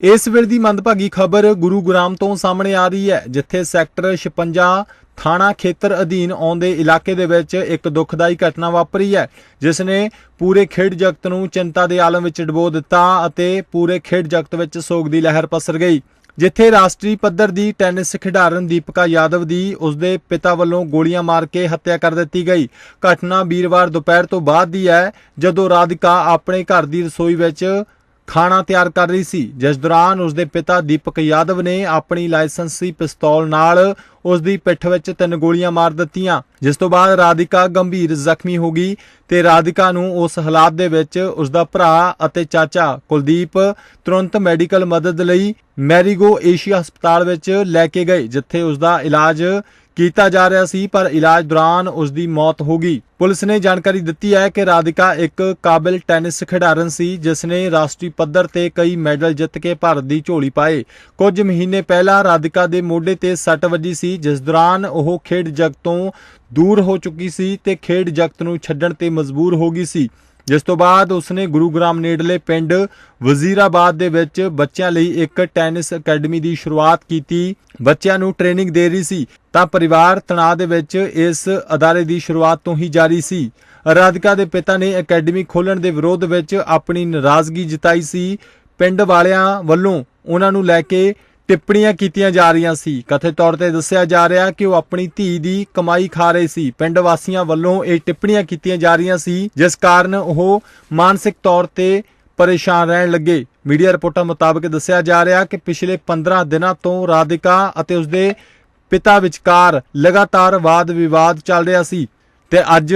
ਇਸ ਵੇਲੇ ਦੀ ਮੰਦਭਾਗੀ ਖਬਰ ਗੁਰੂ ਗੁਰੂਗ੍ਰਾਮ ਤੋਂ ਸਾਹਮਣੇ ਆ ਰਹੀ ਹੈ, ਜਿੱਥੇ ਸੈਕਟਰ 56 ਥਾਣਾ ਖੇਤਰ ਅਧੀਨ ਆਉਂਦੇ ਇਲਾਕੇ ਦੇ ਵਿੱਚ ਇੱਕ ਦੁਖਦਾਈ ਘਟਨਾ ਵਾਪਰੀ ਹੈ, ਜਿਸ ਨੇ ਪੂਰੇ ਖੇਡ ਜਗਤ ਨੂੰ ਚਿੰਤਾ ਦੇ ਆਲਮ ਵਿੱਚ ਡਬੋ ਦਿੱਤਾ ਅਤੇ ਪੂਰੇ ਖੇਡ ਜਗਤ ਵਿੱਚ ਸੋਗ ਦੀ ਲਹਿਰ ਪਸਰ ਗਈ। ਜਿੱਥੇ ਰਾਸ਼ਟਰੀ ਪੱਧਰ ਦੀ ਟੈਨਿਸ ਖਿਡਾਰਨ ਦੀਪਿਕਾ ਯਾਦਵ ਦੀ ਉਸਦੇ ਪਿਤਾ ਵੱਲੋਂ ਗੋਲੀਆਂ ਮਾਰ ਕੇ ਹੱਤਿਆ ਕਰ ਦਿੱਤੀ ਗਈ। ਘਟਨਾ ਵੀਰਵਾਰ ਦੁਪਹਿਰ ਤੋਂ ਬਾਅਦ ਦੀ ਹੈ, ਜਦੋਂ ਰਾਧਿਕਾ ਆਪਣੇ ਘਰ ਦੀ ਰਸੋਈ ਵਿੱਚ ਖਾਣਾ ਤਿਆਰ ਕਰ ਰਹੀ ਸੀ। ਜਿਸ ਦੌਰਾਨ ਉਸਦੇ ਪਿਤਾ ਦੀਪਕ ਯਾਦਵ ਨੇ ਆਪਣੀ ਲਾਇਸੈਂਸੀ ਪਿਸਤੌਲ ਨਾਲ ਉਸ ਦੀ ਪਿੱਠ ਵਿੱਚ ਤਿੰਨ ਗੋਲੀਆਂ ਮਾਰ ਦਿੱਤੀਆਂ। ਜਿਸ ਤੋਂ ਬਾਅਦ ਰਾਧਿਕਾ ਗੰਭੀਰ ਜ਼ਖਮੀ ਹੋ ਗਈ ਤੇ ਰਾਧਿਕਾ ਨੂੰ ਉਸ ਹਾਲਾਤ ਦੇ ਵਿੱਚ ਉਸ ਦਾ ਭਰਾ ਅਤੇ ਚਾਚਾ ਕੁਲਦੀਪ ਤੁਰੰਤ ਮੈਡੀਕਲ ਮਦਦ ਲਈ ਮੈਰੀਗੋ ਏਸ਼ੀਆ ਹਸਪਤਾਲ ਵਿੱਚ ਲੈ ਕੇ ਗਏ, ਜਿੱਥੇ ਉਸ ਦਾ ਇਲਾਜ ਕੀਤਾ ਜਾ ਰਿਹਾ ਸੀ, ਪਰ ਇਲਾਜ ਦੌਰਾਨ ਉਸ ਦੀ ਮੌਤ ਹੋ ਗਈ। ਪੁਲਿਸ ਨੇ ਜਾਣਕਾਰੀ ਦਿੱਤੀ ਹੈ ਕਿ ਰਾਧਿਕਾ ਇੱਕ ਕਾਬਿਲ ਟੈਨਿਸ ਖਿਡਾਰਨ ਸੀ ਜਿਸ ਨੇ ਰਾਸ਼ਟਰੀ ਪੱਧਰ ਤੇ ਕਈ ਮੈਡਲ ਜਿੱਤ ਕੇ ਭਾਰਤ ਦੀ ਝੋਲੀ ਪਾਏ। ਕੁਝ ਮਹੀਨੇ ਪਹਿਲਾਂ ਰਾਧਿਕਾ ਦੇ ਮੋਢੇ ਤੇ ਸੱਟ ਵੱਜੀ ਸੀ, ਜਿਸ ਦੌਰਾਨ ਉਹ ਖੇਡ ਜਗਤ ਤੋਂ ਦੂਰ ਹੋ ਚੁੱਕੀ ਸੀ ਤੇ ਖੇਡ ਜਗਤ ਨੂੰ ਛੱਡਣ ਤੇ ਮਜਬੂਰ ਹੋ ਗਈ ਸੀ। ਜਿਸ ਤੋਂ ਬਾਅਦ ਉਸਨੇ ਗੁਰੂਗ੍ਰਾਮ ਨੇੜਲੇ ਪਿੰਡ ਵਜ਼ੀਰਾਬਾਦ ਦੇ ਵਿੱਚ ਬੱਚਿਆਂ ਲਈ ਇੱਕ ਟੈਨਿਸ ਅਕੈਡਮੀ ਦੀ ਸ਼ੁਰੂਆਤ ਕੀਤੀ। ਬੱਚਿਆਂ ਨੂੰ ਟ੍ਰੇਨਿੰਗ ਦੇ ਰਹੀ ਸੀ, ਤਾਂ ਪਰਿਵਾਰ ਤਣਾਅ ਦੇ ਵਿੱਚ ਇਸ ਅਦਾਰੇ ਦੀ ਸ਼ੁਰੂਆਤ ਤੋਂ ਹੀ ਜਾਰੀ ਸੀ। ਰਾਧਿਕਾ ਦੇ ਪਿਤਾ ਨੇ ਅਕੈਡਮੀ ਖੋਲਣ ਦੇ ਵਿਰੋਧ ਵਿੱਚ ਆਪਣੀ ਨਾਰਾਜ਼ਗੀ ਜਤਾਈ ਸੀ। ਪਿੰਡ ਵਾਲਿਆਂ ਵੱਲੋਂ ਉਹਨਾਂ ਨੂੰ ਲੈ ਕੇ ਟਿੱਪਣੀਆਂ ਕੀਤੀਆਂ ਜਾ ਰਹੀਆਂ ਸੀ। ਕਥਿਤ ਤੌਰ ਤੇ ਦੱਸਿਆ ਜਾ ਰਿਹਾ ਕਿ ਉਹ ਆਪਣੀ ਧੀ ਦੀ ਕਮਾਈ ਖਾ ਰਹੀ ਸੀ। ਪਿੰਡ ਵਾਸੀਆਂ ਵੱਲੋਂ ਇਹ ਟਿੱਪਣੀਆਂ ਕੀਤੀਆਂ ਜਾ ਰਹੀਆਂ ਸੀ, ਜਿਸ ਕਾਰਨ ਉਹ ਮਾਨਸਿਕ ਤੌਰ ਤੇ ਪਰੇਸ਼ਾਨ ਰਹਿਣ ਲੱਗੇ। ਮੀਡੀਆ ਰਿਪੋਰਟਾਂ ਮੁਤਾਬਕ ਦੱਸਿਆ ਜਾ ਰਿਹਾ ਕਿ ਪਿਛਲੇ 15 ਦਿਨਾਂ ਤੋਂ ਰਾਧਿਕਾ ਅਤੇ ਉਸਦੇ ਪਿਤਾ ਵਿਚਕਾਰ ਲਗਾਤਾਰ ਵਾਦ ਵਿਵਾਦ ਚੱਲ ਰਿਹਾ ਸੀ ਤੇ ਅੱਜ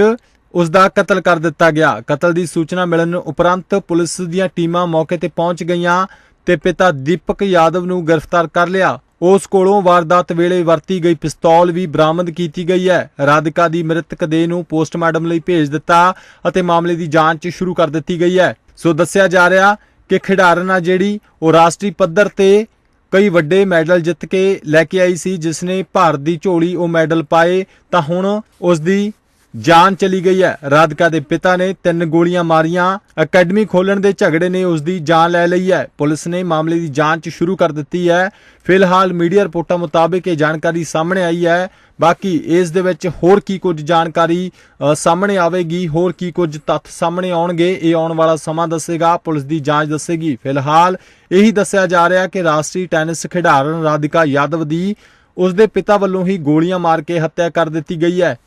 ਉਸ ਦਾ ਕਤਲ ਕਰ ਦਿੱਤਾ ਗਿਆ। ਕਤਲ ਦੀ ਸੂਚਨਾ ਮਿਲਣ ਉਪਰੰਤ ਪੁਲਿਸ ਦੀਆਂ ਟੀਮਾਂ ਮੌਕੇ ਤੇ ਪਹੁੰਚ ਗਈਆਂ। ਤੇ ਪਿਤਾ ਦੀਪਕ ਯਾਦਵ ਨੂੰ ਗ੍ਰਿਫਤਾਰ ਕਰ ਲਿਆ। ਉਸ ਕੋਲੋਂ ਵਾਰਦਾਤ ਵੇਲੇ ਵਰਤੀ ਗਈ ਪਿਸਤੌਲ ਵੀ ਬਰਾਮਦ ਕੀਤੀ ਗਈ ਹੈ। ਰਾਧਿਕਾ ਦੀ ਮ੍ਰਿਤਕ ਦੇਹ ਨੂੰ ਪੋਸਟਮਾਰਟਮ ਲਈ ਭੇਜ ਦਿੱਤਾ ਅਤੇ ਮਾਮਲੇ ਦੀ ਜਾਂਚ ਸ਼ੁਰੂ ਕਰ ਦਿੱਤੀ ਗਈ ਹੈ। ਸੋ ਦੱਸਿਆ ਜਾ ਰਿਹਾ ਕਿ ਖਿਡਾਰਨ ਆ ਜਿਹੜੀ ਉਹ ਰਾਸ਼ਟਰੀ ਪੱਧਰ ਤੇ ਕਈ ਵੱਡੇ ਮੈਡਲ ਜਿੱਤ ਕੇ ਲੈ ਕੇ ਆਈ ਸੀ, ਜਿਸ ਨੇ ਭਾਰਤ ਦੀ ਝੋਲੀ ਉਹ ਮੈਡਲ ਪਾਏ, ਤਾਂ ਹੁਣ ਉਸ ਦੀ ਜਾਨ ਚਲੀ ਗਈ ਹੈ। ਰਾਧਿਕਾ ਦੇ ਪਿਤਾ ਨੇ ਤਿੰਨ ਗੋਲੀਆਂ ਮਾਰੀਆਂ। ਅਕੈਡਮੀ ਖੋਲਣ ਦੇ ਝਗੜੇ ਨੇ ਉਸ ਦੀ ਜਾਨ ਲੈ ਲਈ ਹੈ। ਪੁਲਿਸ ਨੇ ਮਾਮਲੇ ਦੀ ਜਾਂਚ ਸ਼ੁਰੂ ਕਰ ਦਿੱਤੀ ਹੈ। ਫਿਲਹਾਲ ਮੀਡੀਆ ਰਿਪੋਰਟਾਂ ਮੁਤਾਬਕ ਇਹ ਜਾਣਕਾਰੀ ਸਾਹਮਣੇ ਆਈ ਹੈ। ਬਾਕੀ ਇਸ ਦੇ ਵਿੱਚ ਹੋਰ ਕੀ ਕੁਝ ਜਾਣਕਾਰੀ ਸਾਹਮਣੇ ਆਵੇਗੀ। ਹੋਰ ਕੀ ਕੁਝ ਤੱਥ ਸਾਹਮਣੇ ਆਉਣਗੇ। ਇਹ ਆਉਣ ਵਾਲਾ ਸਮਾਂ ਦੱਸੇਗਾ। ਪੁਲਿਸ ਦੀ ਜਾਂਚ ਦੱਸੇਗੀ। ਫਿਲਹਾਲ ਇਹੀ ਦੱਸਿਆ ਜਾ ਰਿਹਾ ਕਿ ਰਾਸ਼ਟਰੀ ਟੈਨਿਸ ਖਿਡਾਰਨ ਰਾਧਿਕਾ ਯਾਦਵ ਦੀ ਉਸ ਦੇ ਪਿਤਾ ਵੱਲੋਂ ਹੀ ਗੋਲੀਆਂ ਮਾਰ ਕੇ ਹੱਤਿਆ ਕਰ ਦਿੱਤੀ ਗਈ ਹੈ।